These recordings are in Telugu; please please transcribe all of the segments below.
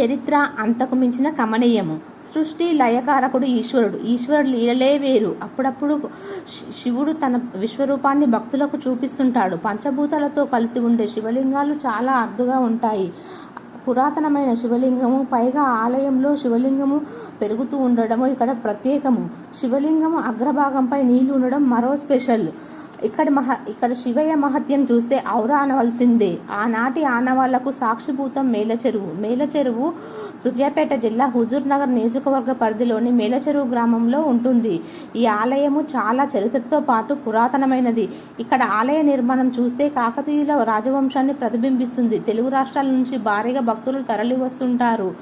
చరిత్ర అంతకు మించిన కమనీయము. సృష్టి లయకారకుడు ఈశ్వరుడు. ఈశ్వరుడు లీలలే వేరు. అప్పుడప్పుడు శి- శివుడు తన విశ్వరూపాన్ని భక్తులకు చూపిస్తుంటాడు. పంచభూతాలతో కలిసి ఉండే శివలింగాలు చాలా అరుదుగా ఉంటాయి. పురాతనమైన శివలింగము పైగా ఆలయంలో శివలింగము పెరుగుతూ ఉండడము ఇక్కడ ప్రత్యేకము. శివలింగము అగ్రభాగంపై నీళ్ళు ఉండడం మరో స్పెషల్. ఇక్కడ మహ ఇక్కడ శివయ్య మహత్యం చూస్తే ఔరా అనవలసిందే. ఆనాటి ఆనవాళ్ళకు సాక్షిభూతం మేలచెరువు. మేలచెరువు సూర్యాపేట జిల్లా హుజూర్ నగర్ నియోజకవర్గ పరిధిలోని మేలచెరువు గ్రామంలో ఉంటుంది. ఈ ఆలయము చాలా చరిత్రతో పాటు పురాతనమైనది. ఇక్కడ ఆలయ నిర్మాణం చూస్తే కాకతీయుల రాజవంశాన్ని ప్రతిబింబిస్తుంది. తెలుగు రాష్ట్రాల నుంచి భారీగా భక్తులు తరలి వస్తుంటారు.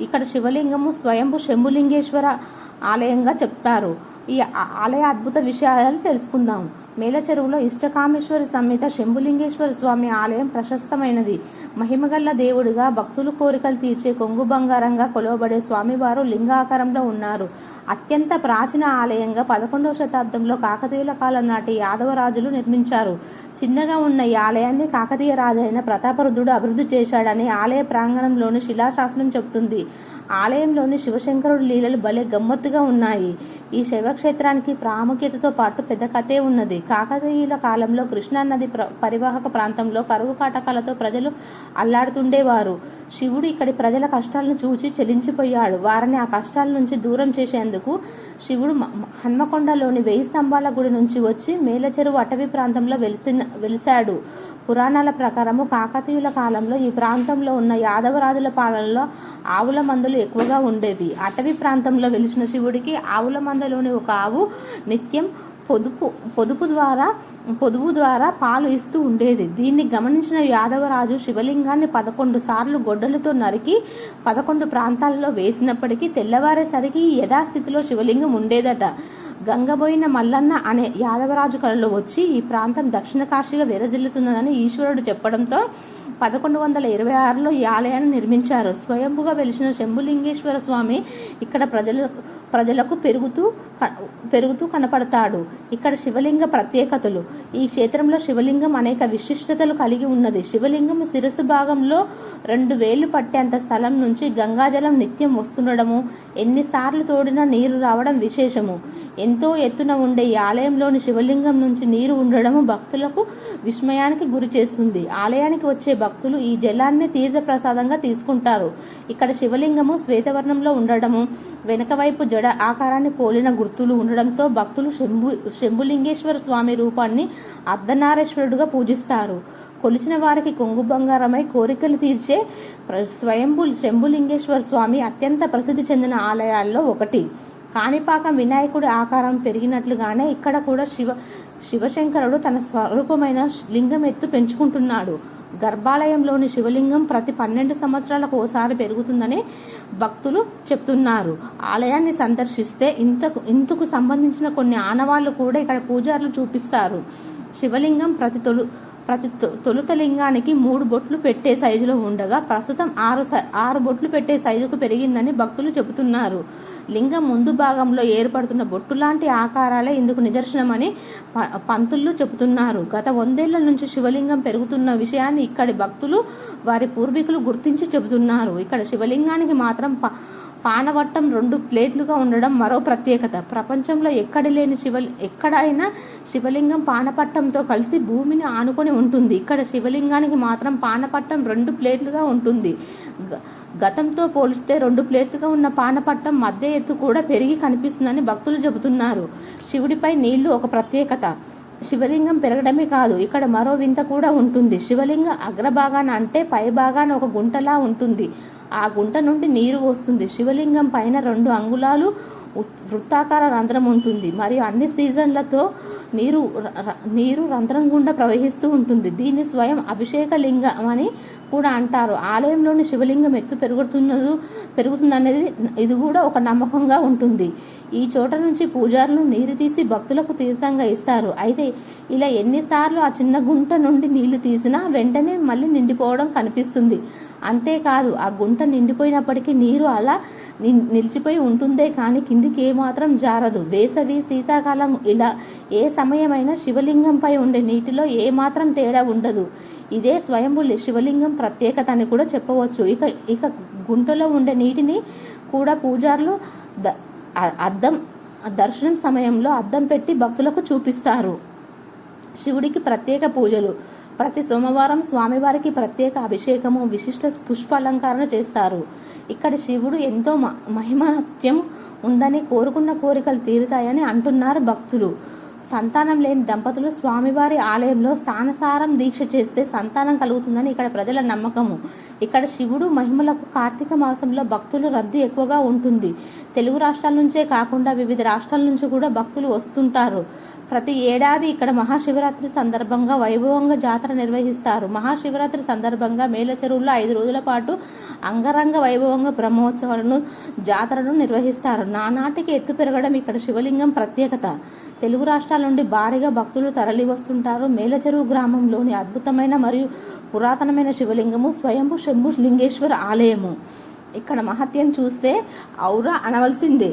ఇక్కడ శివలింగము స్వయంభు శంభులింగేశ్వర ఆలయంగా చెప్తారు. ఈ ఆలయ అద్భుత విషయాలు తెలుసుకుందాం. మేల చెరువులో ఇష్టకామేశ్వరి సమేత శంభులింగేశ్వర స్వామి ఆలయం ప్రశస్తమైనది. మహిమగల్ల దేవుడిగా భక్తులు కోరికలు తీర్చే కొంగు బంగారంగా కొలవబడే స్వామివారు లింగాకారంలో ఉన్నారు. అత్యంత ప్రాచీన ఆలయంగా పదకొండవ శతాబ్దంలో కాకతీయుల కాలం నాటి యాదవరాజులు నిర్మించారు. చిన్నగా ఉన్న ఈ ఆలయాన్ని కాకతీయ రాజైన ప్రతాపరుద్రుడు అభివృద్ధి చేశాడని ఆలయ ప్రాంగణంలోని శిలాశాసనం చెబుతుంది. ఆలయంలోని శివశంకరుడి లీలలు భలే గమ్మత్తుగా ఉన్నాయి. ఈ శైవక్షేత్రానికి ప్రాముఖ్యతతో పాటు పెద్ద కథే ఉన్నది. కాకతీయుల కాలంలో కృష్ణా నది పరివాహక ప్రాంతంలో కరువు కాటకాలతో ప్రజలు అల్లాడుతుండేవారు. శివుడు ఇక్కడి ప్రజల కష్టాలను చూచి చెలించిపోయాడు. వారిని ఆ కష్టాల నుంచి దూరం చేసేందుకు శివుడు హన్మకొండలోని వెయ్యి స్తంభాల గుడి నుంచి వచ్చి మేల చెరువు అటవీ ప్రాంతంలో వెలిసిన వెలిశాడు. పురాణాల ప్రకారము కాకతీయుల కాలంలో ఈ ప్రాంతంలో ఉన్న యాదవరాజుల పాలనలో ఆవుల మందలు ఎక్కువగా ఉండేవి. అటవీ ప్రాంతంలో వెలిసిన శివుడికి ఆవుల మందలోని ఒక ఆవు నిత్యం పొదుపు పొదుపు ద్వారా పొదుపు ద్వారా పాలు ఇస్తూ ఉండేది. దీన్ని గమనించిన యాదవరాజు శివలింగాన్ని పదకొండు సార్లు గొడ్డలతో నరికి పదకొండు ప్రాంతాల్లో వేసినప్పటికీ తెల్లవారేసరికి యథాస్థితిలో శివలింగం ఉండేదట. గంగబోయిన మల్లన్న అనే యాదవరాజు కళలో వచ్చి ఈ ప్రాంతం దక్షిణ కాశీగా విరజిల్లుతుందని ఈశ్వరుడు చెప్పడంతో పదకొండు వందల ఇరవై ఆరులో ఈ ఆలయాన్ని నిర్మించారు. స్వయంభుగా వెలిసిన శంభులింగేశ్వర స్వామి ఇక్కడ ప్రజలకు ప్రజలకు పెరుగుతూ క- పెరుగుతూ కనపడతాడు. ఇక్కడ శివలింగ ప్రత్యేకతలు. ఈ క్షేత్రంలో శివలింగం అనేక విశిష్టతలు కలిగి ఉన్నది. శివలింగం శిరస్సు భాగంలో రెండు వేలు పట్టేంత స్థలం నుంచి గంగాజలం నిత్యం వస్తుండడము ఎన్నిసార్లు తోడినా నీరు రావడం విశేషము. ఎంతో ఎత్తున ఉండే ఈ ఆలయంలోని శివలింగం నుంచి నీరు ఉండడము భక్తులకు విస్మయానికి గురి చేస్తుంది. ఆలయానికి వచ్చే భక్తులు ఈ జలాన్ని తీర్థ ప్రసాదంగా తీసుకుంటారు. ఇక్కడ శివలింగము శ్వేతవర్ణంలో ఉండడము వెనక వైపు జడ ఆకారాన్ని పోలిన గుర్తులు ఉండడంతో భక్తులు శంభు శంభులింగేశ్వర స్వామి రూపాన్ని అర్ధనారేశ్వరుడుగా పూజిస్తారు. కొలిచిన వారికి కొంగు బంగారమై కోరికలు తీర్చే స్వయంభు శంభులింగేశ్వర స్వామి అత్యంత ప్రసిద్ధి చెందిన ఆలయాల్లో ఒకటి. కాణిపాకం వినాయకుడి ఆకారం పెరిగినట్లుగానే ఇక్కడ కూడా శివ శివశంకరుడు తన స్వరూపమైన లింగం ఎత్తు పెంచుకుంటున్నాడు. గర్భాలయంలోని శివలింగం ప్రతి పన్నెండు సంవత్సరాలకు ఓసారి పెరుగుతుందని భక్తులు చెప్తున్నారు. ఆలయాన్ని సందర్శిస్తే ఇంతకు ఇందుకు సంబంధించిన కొన్ని ఆనవాళ్ళు కూడా ఇక్కడ పూజారులు చూపిస్తారు. శివలింగం ప్రతి తొలు ప్రతి తొ- తొలుత లింగానికి మూడు బొట్లు పెట్టే సైజులో ఉండగా ప్రస్తుతం ఆరు సై- ఆరు బొట్లు పెట్టే సైజుకు పెరిగిందని భక్తులు చెబుతున్నారు. లింగం ముందు భాగంలో ఏర్పడుతున్న బొట్టు లాంటి ఆకారాలే ఇందుకు నిదర్శనమని ప- పంతులు చెబుతున్నారు. గత వందేళ్ళ నుంచి శివలింగం పెరుగుతున్న విషయాన్ని ఇక్కడి భక్తులు వారి పూర్వీకులు గుర్తించి చెబుతున్నారు. ఇక్కడ శివలింగానికి మాత్రం ప- పానవట్టం రెండు ప్లేట్లుగా ఉండడం మరో ప్రత్యేకత. ప్రపంచంలో ఎక్కడ లేని శివ ఎక్కడైనా శివలింగం పానపట్టంతో కలిసి భూమిని ఆనుకొని ఉంటుంది. ఇక్కడ శివలింగానికి మాత్రం పానపట్టం రెండు ప్లేట్లుగా ఉంటుంది. గ- గతంతో పోలిస్తే రెండు ప్లేట్లుగా ఉన్న పానపట్టం మధ్య ఎత్తు కూడా పెరిగి కనిపిస్తుందని భక్తులు చెబుతున్నారు. శివుడిపై నీళ్ళు ఒక ప్రత్యేకత. శివలింగం పెరగడమే కాదు ఇక్కడ మరో వింత కూడా ఉంటుంది. శివలింగం అగ్రభాగాన అంటే పై భాగాన ఒక గుంటలా ఉంటుంది. ఆ గుంట నుండి నీరు వస్తుంది. శివలింగం పైన రెండు అంగుళాలు వృత్తాకార రంధ్రం ఉంటుంది. మరియు అన్ని సీజన్లతో నీరు ర- నీరు రంధ్రం గుండా ప్రవహిస్తూ ఉంటుంది. దీన్ని స్వయం అభిషేక లింగం అని కూడా అంటారు. ఆలయంలోని శివలింగం ఎత్తు పెరుగుతున్నది పెరుగుతుందనేది ఇది కూడా ఒక నమ్మకంగా ఉంటుంది. ఈ చోట నుంచి పూజారులు నీరు తీసి భక్తులకు తీర్థంగా ఇస్తారు. అయితే ఇలా ఎన్నిసార్లు ఆ చిన్న గుంట నుండి నీళ్ళు తీసినా వెంటనే మళ్ళీ నిండిపోవడం కనిపిస్తుంది. అంతేకాదు ఆ గుంట నిండిపోయినప్పటికీ నీరు అలా ని- నిలిచిపోయి ఉంటుందే కానీ కిందికి ఏమాత్రం జారదు. వేసవి శీతాకాలం ఇలా ఏ సమయమైనా శివలింగంపై ఉండే నీటిలో ఏమాత్రం తేడా ఉండదు. ఇదే స్వయంభు శివలింగం ప్రత్యేకత అని కూడా చెప్పవచ్చు. ఇక ఇక గుంటలో ఉండే నీటిని కూడా పూజారులు ద- అద్దం దర్శనం సమయంలో అద్దం పెట్టి భక్తులకు చూపిస్తారు. శివుడికి ప్రత్యేక పూజలు. ప్రతి సోమవారం స్వామివారికి ప్రత్యేక అభిషేకము విశిష్ట పుష్పాలంకరణ చేస్తారు. ఇక్కడ శివుడు ఎంతో మ- మహిమత్యం ఉందని కోరుకున్న కోరికలు తీరుతాయని అంటున్నారు భక్తులు. సంతానం లేని దంపతులు స్వామివారి ఆలయంలో స్థానసారం దీక్ష చేస్తే సంతానం కలుగుతుందని ఇక్కడ ప్రజల నమ్మకము. ఇక్కడ శివుడు మహిమలకు కార్తీక మాసంలో భక్తులు రద్దీ ఎక్కువగా ఉంటుంది. తెలుగు రాష్ట్రాల నుంచే కాకుండా వివిధ రాష్ట్రాల నుంచి కూడా భక్తులు వస్తుంటారు. ప్రతి ఏడాది ఇక్కడ మహాశివరాత్రి సందర్భంగా వైభవంగా జాతర నిర్వహిస్తారు. మహాశివరాత్రి సందర్భంగా మేల చెరువుల్లో ఐదు రోజుల పాటు అంగరంగ వైభవంగా బ్రహ్మోత్సవాలను జాతరను నిర్వహిస్తారు. నానాటికి ఎత్తు పెరగడం ఇక్కడ శివలింగం ప్రత్యేకత. తెలుగు రాష్ట్రాల నుండి భారీగా భక్తులు తరలి వస్తుంటారు మేలచెరువు గ్రామంలోని అద్భుతమైన మరియు పురాతనమైన శివలింగము స్వయంభు శంభు లింగేశ్వర ఆలయము. ఇక్కడ మహత్యం చూస్తే ఔరా అనవలసిందే.